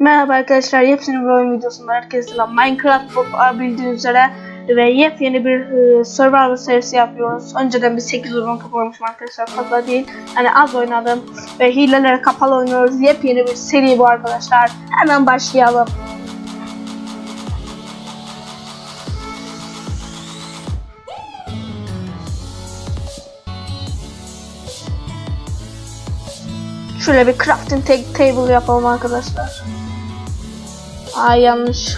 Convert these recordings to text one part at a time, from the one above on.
Merhaba arkadaşlar, yepyeni bir oyun videosunda herkese. Minecraft Pop bildiğiniz üzere ve yepyeni bir e, survival serisi yapıyoruz. Önceden bir 8 oyun kapamışım arkadaşlar, fazla değil. Yani az oynadım ve hilelere kapalı oynuyoruz. Yepyeni bir seri bu arkadaşlar. Hemen başlayalım. Şöyle bir crafting ta- table yapalım arkadaşlar. Ay yanlış.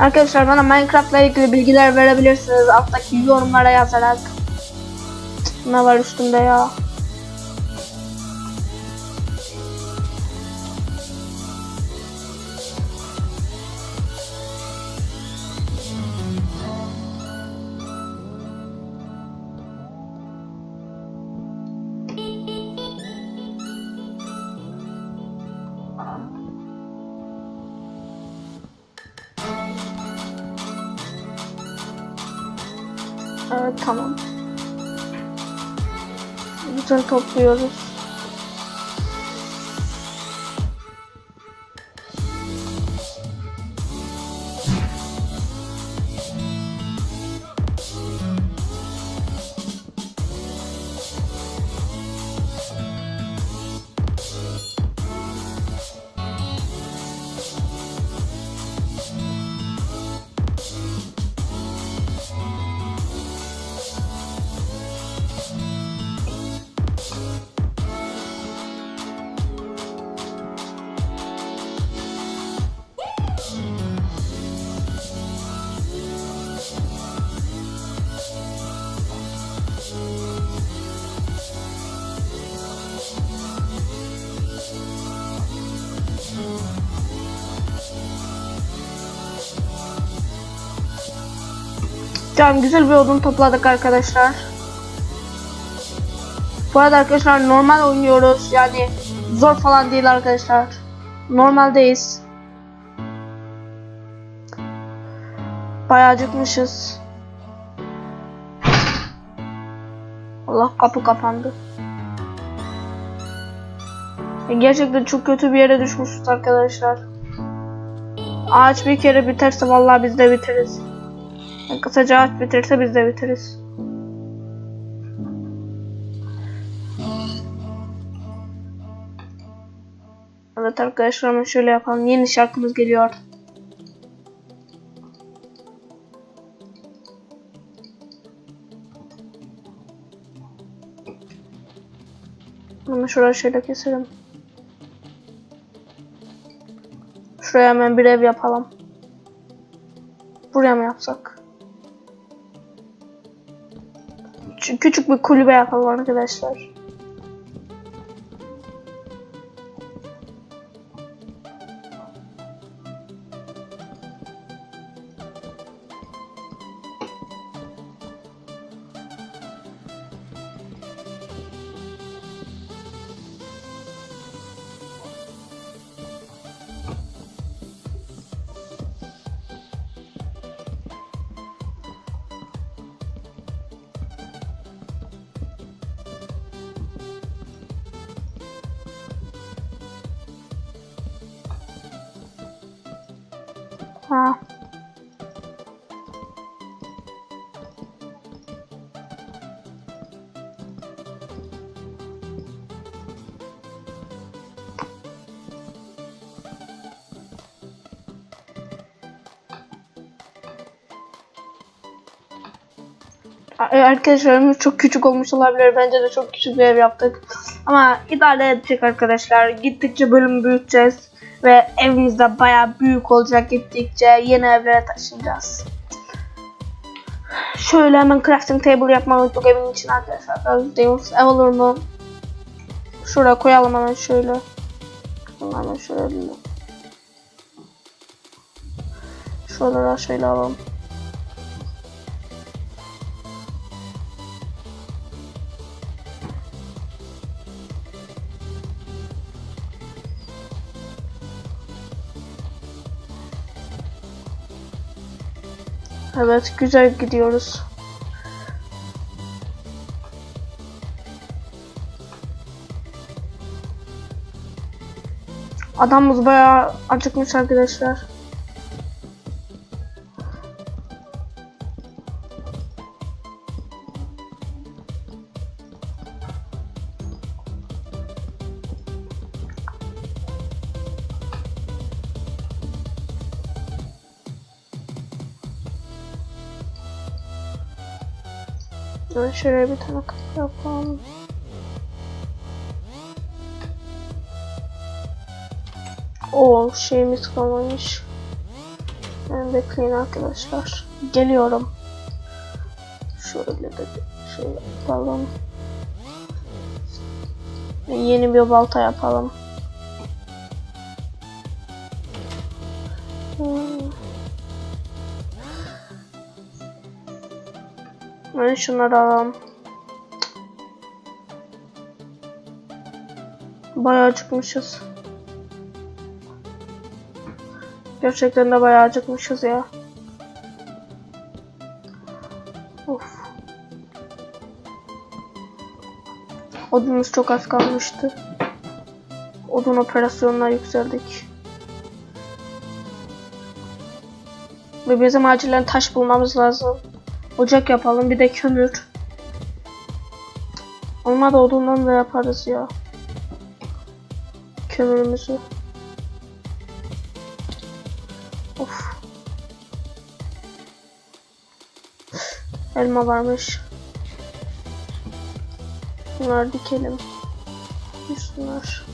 Arkadaşlar bana Minecraft'la ilgili bilgiler verebilirsiniz alttaki yorumlara yazarak. Ne var üstünde ya? Evet tamam. Bütün topluyoruz. Tamam güzel bir odun topladık arkadaşlar. Bu arada arkadaşlar normal oynuyoruz yani zor falan değil arkadaşlar. Normaldeyiz. Bayağı acıkmışız. Allah kapı kapandı. E, Gerçekten çok kötü bir yere düşmüşüz arkadaşlar. Ağaç bir kere biterse vallahi biz de biteriz. Kısaca ağaç bitirse biz de biteriz. Evet arkadaşlar hemen şöyle yapalım. Yeni şarkımız geliyor. Bunu şuraya şöyle keselim. Şuraya hemen bir ev yapalım. Buraya mı yapsak? Küçük bir kulübe yapalım arkadaşlar. Ha. A- Arkadaşlarımız çok küçük olmuş olabilir. Bence de çok küçük bir ev yaptık. Ama idare edecek arkadaşlar. Gittikçe bölüm büyüteceğiz. Ve evimiz de baya büyük olacak gittikçe. Yeni evlere taşınacağız. Şöyle hemen crafting table yapmayı unuttuk evin için arkadaşlar. Gördüğünüz ev olur mu? Şuraya koyalım hemen şöyle. Hemen şöyle. Şuraları şöyle alalım. Evet güzel gidiyoruz. Adamımız bayağı acıkmış arkadaşlar. Ben şöyle bir tane kapı yapalım. O şeyimiz kalmamış. Ben bekleyin arkadaşlar. Geliyorum. Şöyle de şey yapalım. Yeni bir balta yapalım. Ben şunları alalım. Bayağı çıkmışız. Gerçekten de bayağı acıkmışız ya. Of. Odunumuz çok az kalmıştı. Odun operasyonuna yükseldik. Ve bizim acilen taş bulmamız lazım. Ocak yapalım bir de kömür. Olmadı odundan da yaparız ya. Kömürümüzü. Of. Elma varmış. Bunları dikelim. Şunlar.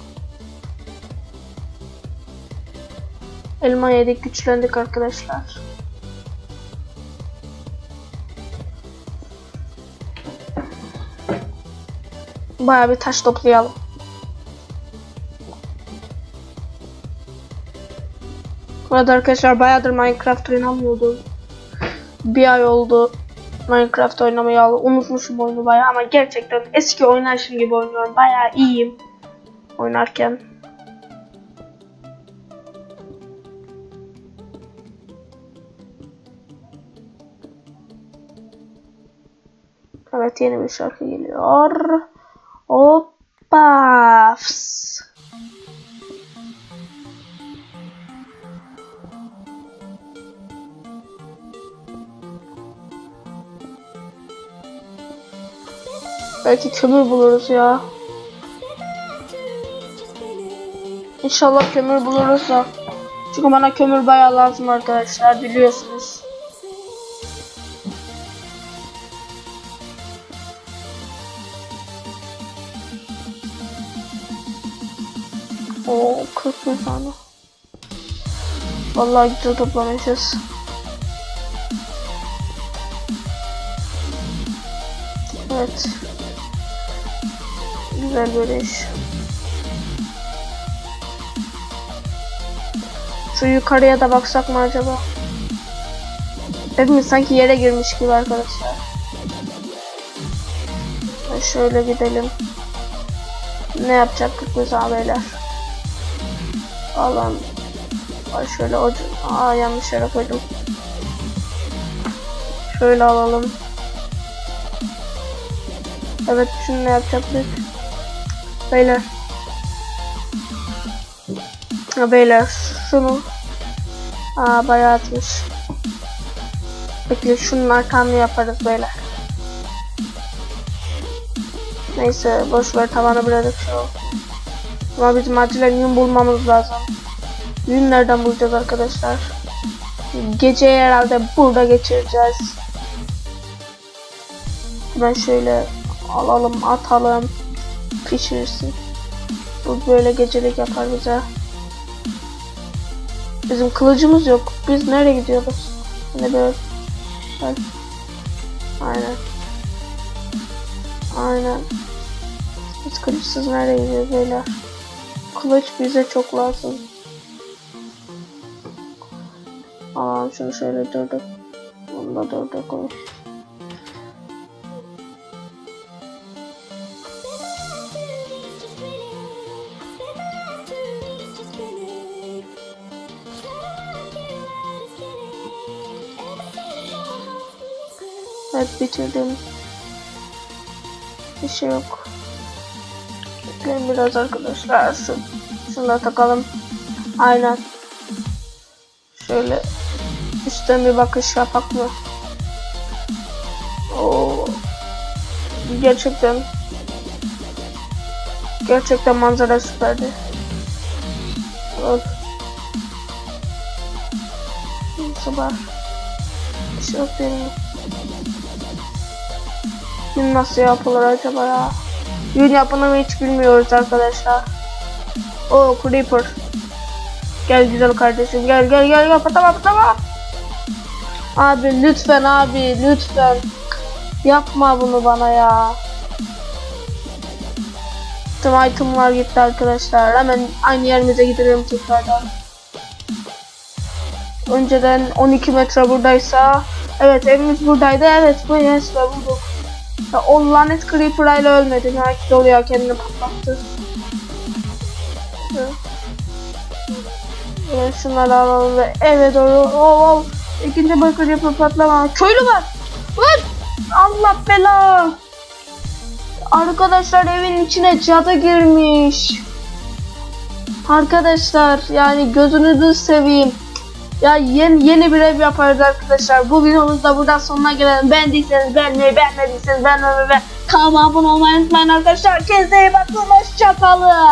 Elma yedik güçlendik arkadaşlar. Bayağı bir taş toplayalım. Arada arkadaşlar bayağıdır Minecraft oynamıyordum. Bir ay oldu Minecraft oynamayalı. Unutmuşum oyunu bayağı ama gerçekten eski oynayışım gibi oynuyorum. Bayağı iyiyim oynarken. Evet yeni bir şarkı geliyor. Hoppa. Belki kömür buluruz ya. İnşallah kömür buluruz da. Çünkü bana kömür bayağı lazım arkadaşlar biliyorsunuz. 40 bin tane. Vallahi güzel toplamışız. Evet. Güzel böyle iş. Şu yukarıya da baksak mı acaba? Hepimiz sanki yere girmiş gibi arkadaşlar. Şöyle gidelim. Ne yapacaktık biz abiler? Allah'ım. Ay şöyle o Aa yanlış yere koydum. Şöyle alalım. Evet şunu ne yapacaktık? Beyler. Beyler şunu. Aa bayağı atmış. Bekle şunun arkamını yaparız beyler. Neyse boş ver tavanı bırakıp. Ama bizim acilen yün bulmamız lazım. Yün nereden bulacağız arkadaşlar? Geceyi herhalde burada geçireceğiz. Ben şöyle alalım atalım pişirsin. Bu böyle gecelik yapar bize. Bizim kılıcımız yok. Biz nereye gidiyoruz? Hani böyle. Aynen. Aynen. Biz kılıçsız nereye gidiyoruz beyler? Kılıç bize çok lazım. Alalım şunu şöyle durduk. Bunu da durduk. Evet bitirdim. Bir şey yok. Bekleyin biraz arkadaşlar. Şu, şunları takalım. Aynen. Şöyle üstten bir bakış yapak mı? Oo. Gerçekten gerçekten manzara süperdi. Of. Sabah. Bir şey nasıl yapılır acaba ya? Gün yapımını hiç bilmiyoruz arkadaşlar. O Creeper. Gel güzel kardeşim gel gel gel gel patlama patlama. Abi lütfen abi lütfen. Yapma bunu bana ya. Tüm itemlar gitti arkadaşlar. Hemen aynı yerimize gidelim tekrardan. Önceden 12 metre buradaysa Evet evimiz buradaydı. Evet bu yes bulduk. Ya, o lanet creeper ile ölmedi. Belki de oraya kendini patlattı. Evet. Şunları alalım ve eve doğru. Oh, oh. İkinci bakır yapıp patlama. Köylü var. Vur. Allah bela. Arkadaşlar evin içine cadı girmiş. Arkadaşlar yani gözünüzü seveyim. Ya yeni, yeni bir ev yaparız arkadaşlar. Bu videomuz da buradan sonuna gelelim. Beğendiyseniz beğenmeyi, beğenmediyseniz beğenmemeyi ve kanalıma abone olmayı unutmayın arkadaşlar. Kendinize iyi bakın. Hoşçakalın.